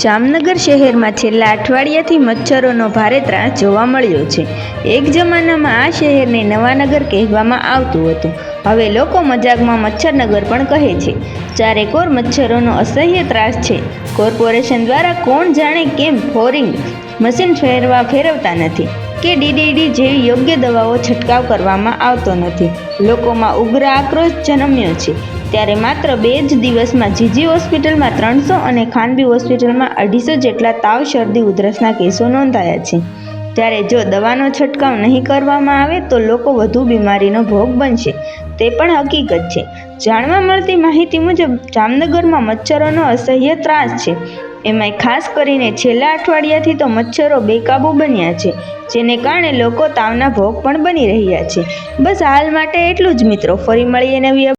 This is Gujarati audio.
જામનગર શહેરમાં છેલ્લા અઠવાડિયાથી મચ્છરોનો ભારે ત્રાસ જોવા મળ્યો છે. એક જમાનામાં આ શહેરને નવાનગર કહેવામાં આવતું હતું. હવે લોકો મજાકમાં મચ્છરનગર પણ કહે છે. ચારેકોર મચ્છરોનો અસહ્ય ત્રાસ છે. કોર્પોરેશન દ્વારા કોણ જાણે કેમ ફોરિંગ મશીન ફેરવા ફેરવતા નથી. કે ડીડીડી જેવી યોગ્ય દવાઓ છંટકાવ કરવામાં આવતો નથી. લોકોમાં ઉગ્ર આક્રોશ જન્મ્યો છે. ત્યારે માત્ર બે જ દિવસમાં જીજી હોસ્પિટલમાં ત્રણસો અને ખાનબી હોસ્પિટલમાં અઢીસો જેટલા તાવ, શરદી, ઉધરસના કેસો નોંધાયા છે. ત્યારે જો દવાનો છંટકાવ નહીં કરવામાં આવે તો લોકો વધુ બીમારીનો ભોગ બનશે. તે પણ હકીકત છે. જાણવા મળતી માહિતી મુજબ જામનગરમાં મચ્છરોનો અસહ્ય ત્રાસ છે. એમાંય ખાસ કરીને છેલ્લા અઠવાડિયાથી તો મચ્છરો બેકાબૂ બન્યા છે, જેને કારણે લોકો તાવના ભોગ પણ બની રહ્યા છે. બસ હાલ માટે એટલું જ મિત્રો, ફરી મળીએ નવી